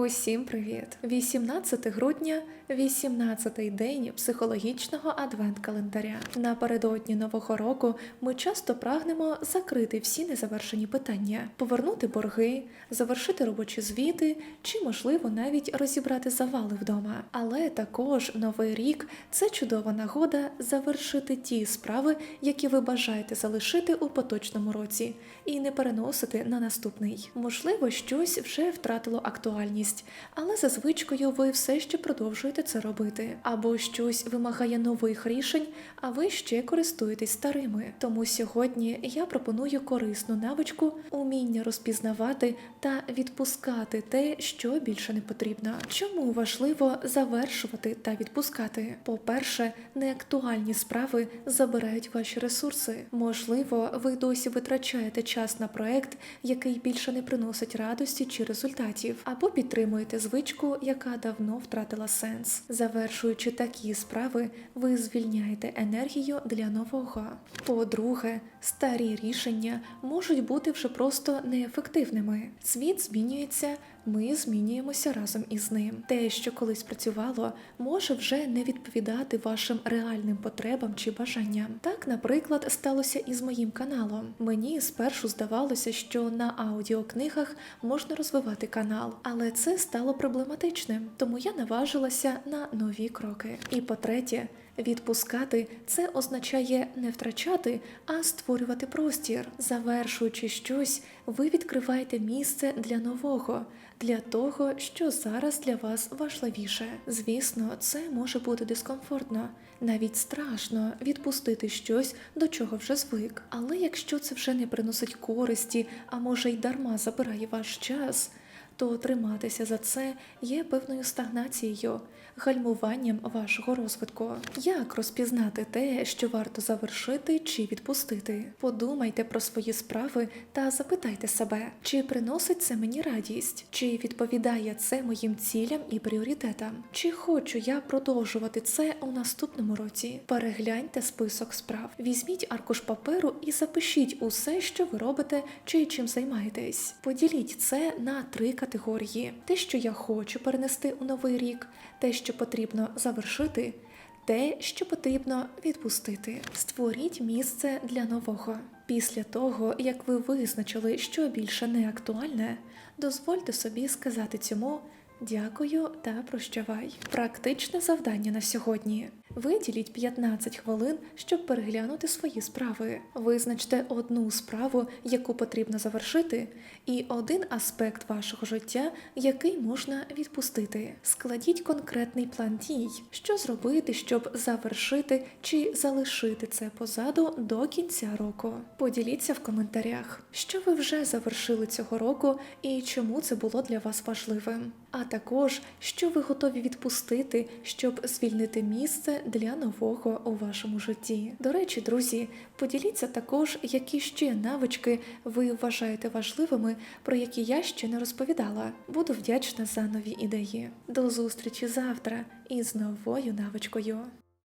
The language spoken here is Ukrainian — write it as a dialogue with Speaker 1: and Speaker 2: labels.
Speaker 1: Усім привіт! 18 грудня, 18-й день психологічного адвент-календаря. Напередодні нового року ми часто прагнемо закрити всі незавершені питання, повернути борги, завершити робочі звіти чи, можливо, навіть розібрати завали вдома. Але також новий рік це чудова нагода завершити ті справи, які ви бажаєте залишити у поточному році, і не переносити на наступний. Можливо, щось вже втратило актуальність, але за звичкою ви все ще продовжуєте це робити, або щось вимагає нових рішень, а ви ще користуєтесь старими. Тому сьогодні я пропоную корисну навичку уміння розпізнавати та відпускати те, що більше не потрібно. Чому важливо завершувати та відпускати? По-перше, неактуальні справи забирають ваші ресурси. Можливо, ви досі витрачаєте час на проект, який більше не приносить радості чи результатів, або підтримуєте звичку, яка давно втратила сенс. Завершуючи такі справи, ви звільняєте енергію для нового. По-друге, старі рішення можуть бути вже просто неефективними. Світ змінюється, ми змінюємося разом із ним. Те, що колись працювало, може вже не відповідати вашим реальним потребам чи бажанням. Так, наприклад, сталося і з моїм каналом. Мені спершу здавалося, що на аудіокнигах можна розвивати канал, але це стало проблематичним, тому я наважилася на нові кроки. І по-третє, Відпускати це означає не втрачати, а створювати простір. Завершуючи щось, ви відкриваєте місце для нового, для того, що зараз для вас важливіше. Звісно, це може бути дискомфортно, навіть страшно відпустити щось, до чого вже звик. Але якщо це вже не приносить користі, а може й дарма забирає ваш час, то триматися за це є певною стагнацією, гальмуванням вашого розвитку. Як розпізнати те, що варто завершити чи відпустити? Подумайте про свої справи та запитайте себе, чи приносить це мені радість, чи відповідає це моїм цілям і пріоритетам, чи хочу я продовжувати це у наступному році. Перегляньте список справ, візьміть аркуш паперу і запишіть усе, що ви робите чи чим займаєтесь. Поділіть це на три категорії: те, що я хочу перенести у новий рік, те, що потрібно завершити, те, що потрібно відпустити. Створіть місце для нового. Після того, як ви визначили, що більше не актуальне, дозвольте собі сказати цьому дякую та прощавай. Практичне завдання на сьогодні. Виділіть 15 хвилин, щоб переглянути свої справи. Визначте одну справу, яку потрібно завершити, і один аспект вашого життя, який можна відпустити. Складіть конкретний план дій, що зробити, щоб завершити чи залишити це позаду до кінця року. Поділіться в коментарях, що ви вже завершили цього року і чому це було для вас важливим. А також що ви готові відпустити, щоб звільнити місце для нового у вашому житті. До речі, друзі, поділіться також, які ще навички ви вважаєте важливими, про які я ще не розповідала. Буду вдячна за нові ідеї. До зустрічі завтра із новою навичкою.